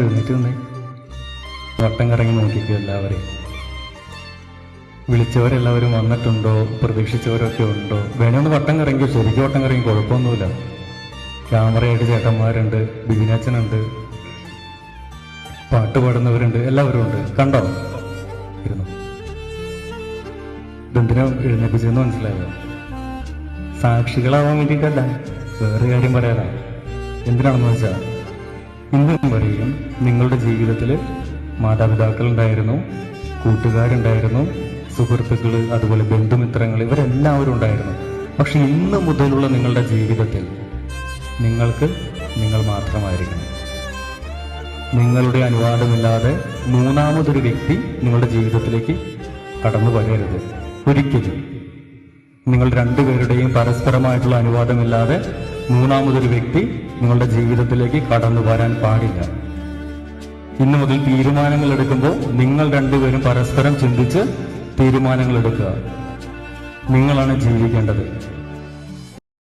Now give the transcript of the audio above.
എഴുന്നേറ്റ് വട്ടം കറങ്ങി നോക്കിക്കോ എല്ലാവരെയും. വിളിച്ചവരെല്ലാവരും വന്നിട്ടുണ്ടോ? പ്രതീക്ഷിച്ചവരൊക്കെ ഉണ്ടോ? വേണമെന്ന് വട്ടം കറങ്ങി ശരിക്കും വട്ടം കറങ്ങി. കുഴപ്പമൊന്നുമില്ല. ക്യാമറയായിട്ട് ചേട്ടന്മാരുണ്ട്. ബിബിനാച്ചനുണ്ട് പാട്ട് പാടുന്നവരുണ്ട്. എല്ലാവരും ഉണ്ട്. കണ്ടോ? ഇരുന്നു. ഇതെന്തിനാ എഴുന്നേപ്പിച്ചെന്ന് മനസ്സിലായോ? സാക്ഷികളാവാൻ വേണ്ടിയിട്ടല്ല. വേറെ കാര്യം പറയാനാ. എന്തിനാണെന്ന് വെച്ചാൽ ഇന്നും വരെയും നിങ്ങളുടെ ജീവിതത്തിൽ മാതാപിതാക്കൾ ഉണ്ടായിരുന്നു കൂട്ടുകാരുണ്ടായിരുന്നു സുഹൃത്തുക്കൾ അതുപോലെ ബന്ധുമിത്രങ്ങൾ ഇവരെല്ലാവരും ഉണ്ടായിരുന്നു. പക്ഷെ ഇന്ന് മുതലുള്ള നിങ്ങളുടെ ജീവിതത്തിൽ നിങ്ങൾക്ക് നിങ്ങൾ മാത്രമായിരിക്കണം. നിങ്ങളുടെ അനുവാദമില്ലാതെ മൂന്നാമതൊരു വ്യക്തി നിങ്ങളുടെ ജീവിതത്തിലേക്ക് കടന്നു വരരുത്. ഒരിക്കലും. നിങ്ങൾ രണ്ടുപേരുടെയും പരസ്പരമായിട്ടുള്ള അനുവാദമില്ലാതെ മൂന്നാമതൊരു വ്യക്തി നിങ്ങളുടെ ജീവിതത്തിലേക്ക് കടന്നു വരാൻ പാടില്ല. ഇന്നു മുതൽ തീരുമാനങ്ങൾ എടുക്കുമ്പോൾ നിങ്ങൾ രണ്ടുപേരും പരസ്പരം ചിന്തിച്ച് തീരുമാനങ്ങൾ എടുക്കുക. നിങ്ങളാണ് ജീവിക്കേണ്ടത്.